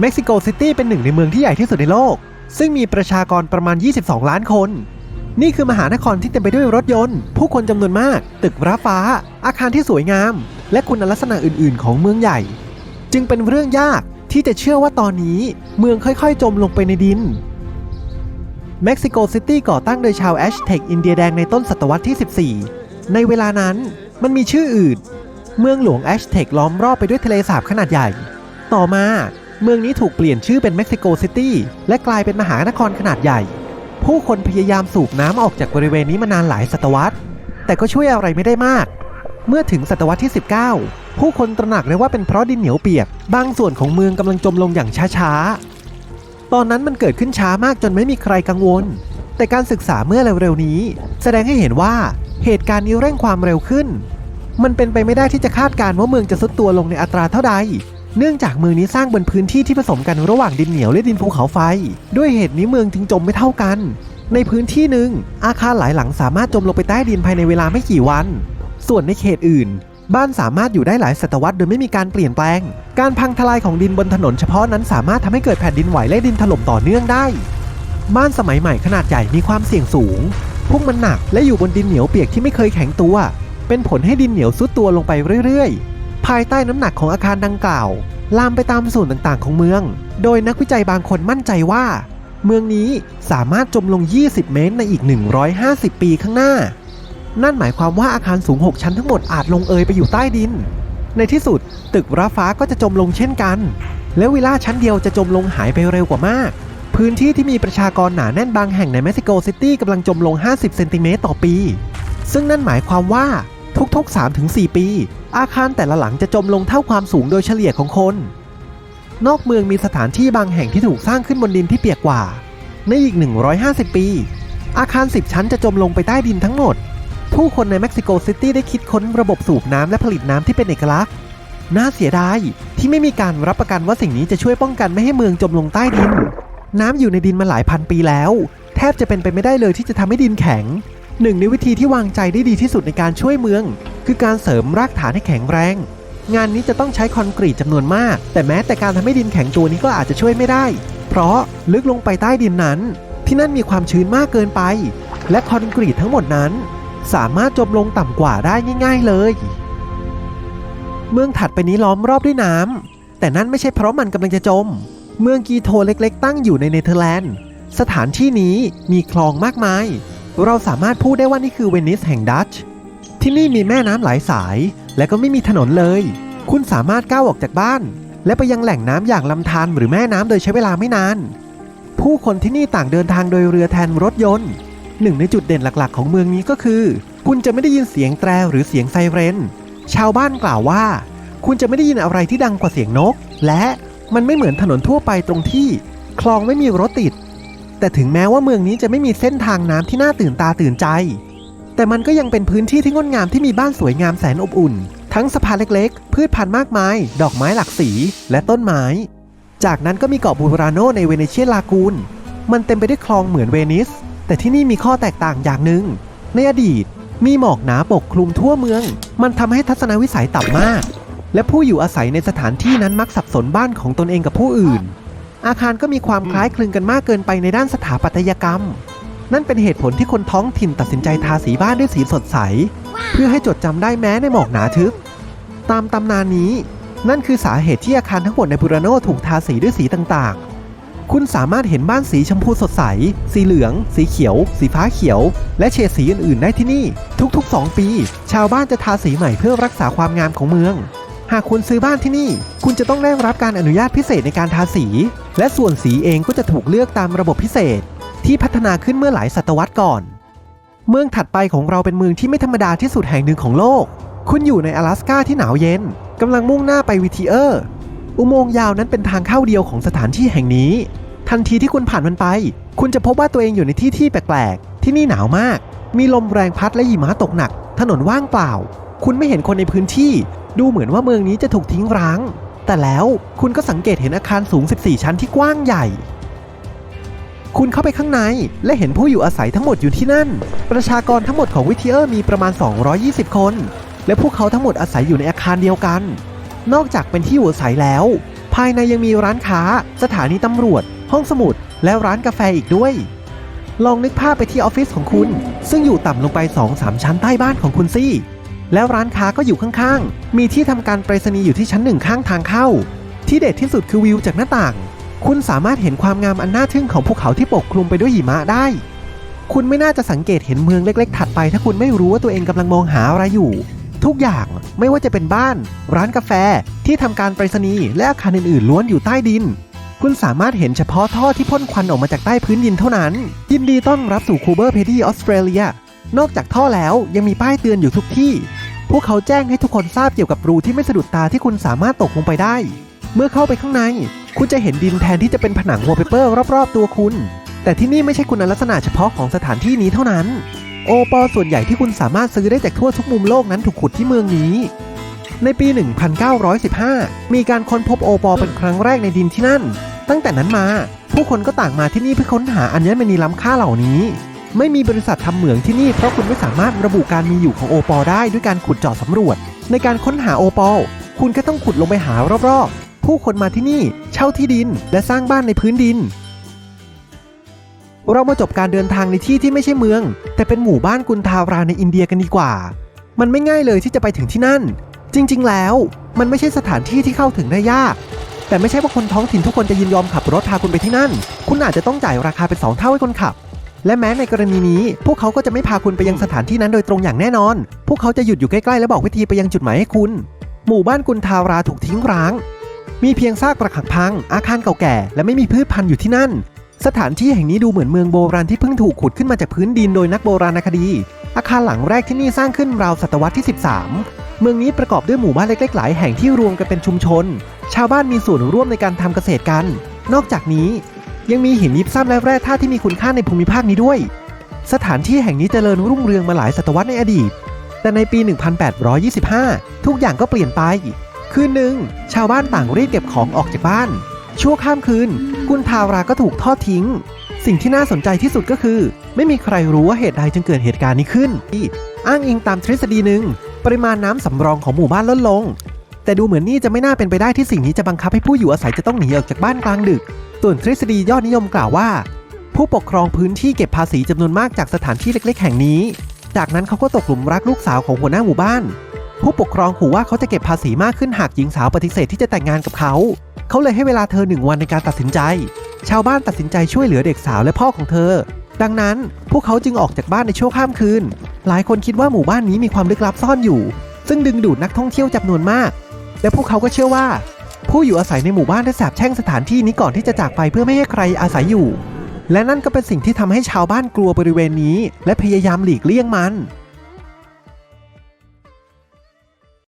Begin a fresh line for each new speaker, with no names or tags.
เม็กซิโกซิตี้เป็นหนึ่งในเมืองที่ใหญ่ที่สุดในโลก ซึ่งมีประชากรประมาณ 22 ล้านคน นี่คือมหานครที่เต็มไปด้วยรถยนต์ ผู้คนจำนวนมาก ตึกร้าฟ้า อาคารที่สวยงาม และคุณลักษณะอื่น ๆ ของเมืองใหญ่ จึงเป็นเรื่องยากที่จะเชื่อว่าตอนนี้เมืองค่อยๆ จมลงไปในดินเม็กซิโกซิตี้ก่อตั้งโดยชาวแอชเทคอินเดียแดงในต้นศตวรรษที่ 14 ในเวลานั้นมันมีชื่ออื่น เมืองหลวงแอชเทคล้อมรอบไปด้วยทะเลสาบขนาดใหญ่ ต่อมา เมืองนี้ถูกเปลี่ยนชื่อเป็นเม็กซิโกซิตี้และกลายเป็นมหานครขนาดใหญ่ ผู้คนพยายามสูบน้ำออกจากบริเวณนี้มานานหลายศตวรรษ แต่ก็ช่วยอะไรไม่ได้มาก เมื่อถึงศตวรรษที่ 19 ผู้คนตระหนักเลยว่าเป็นเพราะดินเหนียวเปียก บางส่วนของเมืองกำลังจมลงอย่างช้าๆ ตอนนั้นมันเกิดขึ้นช้ามากจนไม่มีใครกังวล แต่การศึกษาเมื่อเร็วๆนี้ แสดงให้เห็นว่าเหตุการณ์นี้เร่งความเร็วขึ้น มันเป็นไปไม่ได้ที่จะคาดการณ์ว่าเมืองจะซุดตัวลงในอัตราเท่าใด เนื่องจากเมืองนี้สร้างบนพื้นที่ที่ผสมกันระหว่างดินเหนียวและดินภูเขาไฟ ด้วยเหตุนี้เมืองจึงจมไม่เท่ากัน ในพื้นที่หนึ่งอาคารหลายหลังสามารถจมลงไปใต้ดินภายในเวลาไม่กี่วัน ส่วนในเขตอื่น บ้านสามารถอยู่ได้หลายศตวรรษโดยไม่มีการเปลี่ยนแปลง การพังทลายของดินบนถนนเฉพาะนั้นสามารถทำให้เกิดแผ่นดินไหวและดินถล่มต่อเนื่องได้ บ้านสมัยใหม่ขนาดใหญ่มีความเสี่ยงสูง พวกมันหนักและอยู่บนดินเหนียวเปียกที่ไม่เคยแข็งตัว เป็นผลให้ดินเหนียวซุดตัวลงไปเรื่อยๆ ภายใต้น้ำหนักของอาคารดังกล่าว ลามไปตามส่วนต่างๆ ของเมือง โดยนักวิจัยบางคนมั่นใจว่า เมืองนี้สามารถจมลง 20 เมตรในอีก 150 ปีข้างหน้า นั่นหมายความว่าอาคารสูง 6 ชั้นทั้งหมดอาจลงเอยไปอยู่ใต้ดิน ในที่สุดตึกร้าฟ้าก็จะจมลงเช่นกัน และวิลล่าชั้นเดียวจะจมลงหายไปเร็วกว่ามาก พื้นที่ที่มีประชากรหนาแน่นบางแห่งในเม็กซิโกซิตี้กำลังจมลง 50 เซนติเมตรต่อปี ซึ่งนั่นหมายความว่า ทุก ๆ 3-4 ปี อาคารแต่ละหลังจะจมลงเท่าความสูงโดยเฉลี่ยของคน นอกเมืองมีสถานที่บางแห่งที่ถูกสร้างขึ้นบนดินที่เปียกกว่า ในอีก 150 ปี อาคาร 10 ชั้นจะจมลงไปใต้ดินทั้งหมด ผู้คนในเม็กซิโกซิตี้ได้คิดค้นระบบสูบน้ำและผลิตน้ำที่เป็นเอกลักษณ์ น่าเสียดายที่ไม่มีการรับประกันว่าสิ่งนี้จะช่วยป้องกันไม่ให้เมืองจมลงใต้ดิน น้ำอยู่ในดินมาหลายพันปีแล้ว แทบจะเป็นไปไม่ได้เลยที่จะทำให้ดินแข็ง หนึ่งในวิธีที่วางใจได้ดีที่สุดในการช่วยเมือง คือการเสริมรากฐานให้แข็งแรง งานนี้จะต้องใช้คอนกรีตจำนวนมาก แต่แม้แต่การทำให้ดินแข็งตัวนี้ก็อาจจะช่วยไม่ได้ เพราะลึกลงไปใต้ดินนั้น ที่นั่นมีความชื้นมากเกินไป และคอนกรีตทั้งหมดนั้น สามารถจมลงต่ำกว่าได้ง่าย ๆเลย เมืองถัดไปนี้ล้อมรอบด้วยน้ำแต่นั่นไม่ใช่เพราะมันกำลังจะจม เมืองกีโทเล็กๆ ตั้งอยู่ในเนเธอร์แลนด์ สถานที่นี้มีคลองมากมาย เราสามารถพูดได้ว่านี่คือเวนิสแห่งดัตช์ที่นี่มีแม่น้ำหลายสาย และก็ไม่มีถนนเลย คุณสามารถก้าวออกจากบ้าน และไปยังแหล่งน้ำอย่างลำธารหรือแม่น้ำโดยใช้เวลาไม่นาน ผู้คนที่นี่ต่างเดินทางโดยเรือแทนรถยนต์ หนึ่งในจุดเด่นหลักๆ ของเมืองนี้ก็คือ คุณจะไม่ได้ยินเสียงแตรหรือเสียงไซเรน ชาวบ้านกล่าวว่า คุณจะไม่ได้ยินอะไรที่ดังกว่าเสียงนก และมันไม่เหมือนถนนทั่วไปตรงที่ คลองไม่มีรถติด แต่ถึงแม้ว่าเมืองนี้จะไม่มีเส้นทางน้ำที่น่าตื่นตาตื่นใจ แต่มันก็ยังเป็นพื้นที่ที่งดงามที่มีบ้านสวยงามแสนอบอุ่น ทั้งสะพานเล็กๆ พืชพันธุ์มากมาย ดอกไม้หลากสี และต้นไม้ จากนั้นก็มีเกาะบูราโนในเวเนเชียลากูนมันเต็มไปด้วยคลองเหมือนเวนิส แต่ที่นี่มีข้อแตกต่างอย่างหนึ่ง ในอดีตมีหมอกหนาปกคลุมทั่วเมือง มันทำให้ทัศนวิสัยต่ำมาก และผู้อยู่อาศัยในสถานที่นั้นมักสับสนบ้านของตนเองกับผู้อื่น อาคารก็มีความคล้ายคลึงกันมากเกินไปในด้านสถาปัตยกรรม นั่นเป็นเหตุผลที่คนท้องถิ่นตัดสินใจทาสีบ้านด้วยสีสดใส เพื่อให้จดจำได้แม้ในหมอกหนาทึบ ตามตำนานนี้ นั่นคือสาเหตุที่อาคารทั้งหมดในบูราโนถูกทาสีด้วยสีต่างๆ คุณสามารถเห็นบ้านสีชมพูสดใส สีเหลือง สีเขียว สีฟ้าเขียว และเฉดสีอื่นๆ ได้ที่นี่ ทุกๆ 2 ปี ชาวบ้านจะทาสีใหม่เพื่อรักษาความงามของเมือง หากคุณซื้อบ้านที่นี่ คุณจะต้องได้รับการอนุญาตพิเศษในการทาสี และส่วนสีเองก็จะถูกเลือกตามระบบพิเศษ ที่พัฒนาขึ้นเมื่อหลายศตวรรษก่อน เมืองถัดไปของเราเป็นเมืองที่ไม่ธรรมดาที่สุดแห่งหนึ่งของโลก คุณอยู่ใน阿拉สกาที่หนาวเย็นกำลังมุ่งหน้าไปวิทีเออร์ อุโมงค์ยาวนั้นเป็นทางเข้าเดียวของสถานที่แห่งนี้ ทันทีที่คุณผ่านมันไป คุณจะพบว่าตัวเองอยู่ในที่ที่แปลกๆ ที่นี่หนาวมาก มีลมแรงพัดและหิมะตกหนัก ถนนว่างเปล่า คุณไม่เห็นคนในพื้นที่ ดูเหมือนว่าเมืองนี้จะถูกทิ้งร้าง แต่แล้วคุณก็สังเกตเห็นอาคารสูง 14 ชั้นที่กว้างใหญ่ คุณเข้าไปข้างในและเห็นผู้อยู่อาศัยทั้งหมดอยู่ที่นั่น ประชากรทั้งหมดของวิเทียร์มีประมาณ 220 คน และพวกเขาทั้งหมดอาศัยอยู่ในอาคารเดียวกัน นอกจากเป็นที่อยู่อาศัยแล้ว ภายในยังมีร้านค้า สถานีตำรวจ ห้องสมุด และร้านกาแฟอีกด้วย ลองนึกภาพไปที่ออฟฟิศของคุณ ซึ่งอยู่ต่ำลงไป 2-3 ชั้นใต้บ้านของคุณสิ แล้วร้านค้าก็อยู่ข้างๆ มีที่ทำการไปรษณีย์อยู่ที่ชั้นหนึ่งข้างทางเข้า ที่เด็ดที่สุดคือวิวจากหน้าต่าง คุณสามารถเห็นความงามอันน่าทึ่งของภูเขาที่ปกคลุมไปด้วยหิมะได้ คุณไม่น่าจะสังเกตเห็นเมืองเล็กๆ ถัดไป ถ้าคุณไม่รู้ว่าตัวเองกำลังมองหาอะไรอยู่ ทุกอย่างไม่ว่าจะเป็นบ้าน ร้านกาแฟ ที่ทำการไปรษณีย์และอาคารอื่นๆล้วนอยู่ใต้ดิน คุณสามารถเห็นเฉพาะท่อที่พ่นควันออกมาจากใต้พื้นดินเท่านั้น ยินดีต้อนรับสู่คูเบอร์เพดีออสเตรเลียนอกจากท่อแล้วยังมีป้ายเตือนอยู่ทุกที่ พวกเขาแจ้งให้ทุกคนทราบเกี่ยวกับรูที่ไม่สะดุดตาที่คุณสามารถตกลงไปได้ เมื่อเข้าไปข้างใน คุณจะเห็นดินแทนที่จะเป็นผนังวอลเปเปอร์รอบๆ ตัวคุณ แต่ที่นี่ไม่ใช่คุณลักษณะเฉพาะของสถานที่นี้เท่านั้น โอปอส่วนใหญ่ที่คุณสามารถซื้อได้จากทั่วทุกมุมโลกนั้นถูกขุดที่เมืองนี้ ในปี 1915 มีการค้นพบโอปอเป็นครั้งแรกในดินที่นั่น ตั้งแต่นั้นมา ผู้คนก็ต่างมาที่นี่เพื่อค้นหาอัญมณีล้ำค่าเหล่านี้ ไม่มีบริษัททำเหมืองที่นี่เพราะคุณไม่สามารถระบุการมีอยู่ของโอปอได้ด้วยการขุดเจาะสำรวจ ในการค้นหาโอปอคุณก็ต้องขุดลงไปหารอบๆ ผู้คนมาที่นี่เช่าที่ดิน และสร้างบ้านในพื้นดิน เรามาจบการเดินทางในที่ที่ไม่ใช่เมือง แต่เป็นหมู่บ้านกุนทาราในอินเดียกันดีกว่า มันไม่ง่ายเลยที่จะไปถึงที่นั่น จริง ๆ แล้ว มันไม่ใช่สถานที่ที่เข้าถึงได้ยากแต่ไม่ใช่ว่าคนท้องถิ่นทุกคนจะยินยอมขับรถพาคุณไปที่นั่น คุณอาจจะต้องจ่ายราคาเป็นสองเท่าให้คนขับ และแม้ในกรณีนี้ พวกเขาก็จะไม่พาคุณไปยังสถานที่นั้นโดยตรงอย่างแน่นอน พวกเขาจะหยุดอยู่ใกล้ๆและบอกวิธีไปยังจุดหมายให้คุณ หมู่บ้านกุนทาราถูกทิ้งร้าง มีเพียงซากปรักหักพัง อาคารเก่าแก่ และไม่มีพืชพันธุ์อยู่ที่นั่น สถานที่แห่งนี้ดูเหมือนเมืองโบราณที่เพิ่งถูกขุดขึ้นมาจากพื้นดินโดยนักโบราณคดี อาคารหลังแรกที่นี่สร้างขึ้นราวศตวรรษที่ 13เมืองนี้ประกอบด้วยหมู่บ้านเล็กๆ หลายแห่งที่รวมกันเป็นชุมชน ชาวบ้านมีส่วนร่วมในการทำเกษตรกัน นอกจากนี้ ยังมีหินยิบซ้ำและแร่ธาตุที่มีคุณค่าในภูมิภาคนี้ด้วย สถานที่แห่งนี้เจริญรุ่งเรืองมาหลายศตวรรษในอดีต แต่ในปี 1825 ทุกอย่างก็เปลี่ยนไป คืนหนึ่ง ชาวบ้านต่างรีบเก็บของออกจากบ้าน ชั่วข้ามคืน กุนทาราก็ถูกทอดทิ้ง สิ่งที่น่าสนใจที่สุดก็คือ ไม่มีใครรู้ว่าเหตุใดจึงเกิดเหตุการณ์นี้ขึ้น อ้างอิงตามทฤษฎีหนึ่งปริมาณน้ำสำรองของหมู่บ้านลดลง แต่ดูเหมือนนี่จะไม่น่าเป็นไปได้ที่สิ่งนี้จะบังคับให้ผู้อยู่อาศัยจะต้องหนีออกจากบ้านกลางดึก ส่วนทฤษฎียอดนิยมกล่าวว่า ผู้ปกครองพื้นที่เก็บภาษีจำนวนมากจากสถานที่เล็ก ๆ แห่งนี้ จากนั้นเขาก็ตกหลุมรักลูกสาวของหัวหน้าหมู่บ้าน ผู้ปกครองขู่ว่าเขาจะเก็บภาษีมากขึ้นหากหญิงสาวปฏิเสธที่จะแต่งงานกับเขา เขาเลยให้เวลาเธอหนึ่งวันในการตัดสินใจ ชาวบ้านตัดสินใจช่วยเหลือเด็กสาวและพ่อของเธอ ดังนั้นพวกเขาจึงออกจากบ้านในช่วงข้ามคืน หลายคนคิดว่าหมู่บ้านนี้มีความลึกลับซ่อนอยู่ ซึ่งดึงดูดนักท่องเที่ยวจำนวนมาก และพวกเขาก็เชื่อว่า ผู้อยู่อาศัยในหมู่บ้านได้สาบแช่งสถานที่นี้ก่อนที่จะจากไปเพื่อไม่ให้ใครอาศัยอยู่ และนั่นก็เป็นสิ่งที่ทำให้ชาวบ้านกลัวบริเวณนี้ และพยายามหลีกเลี่ยงมัน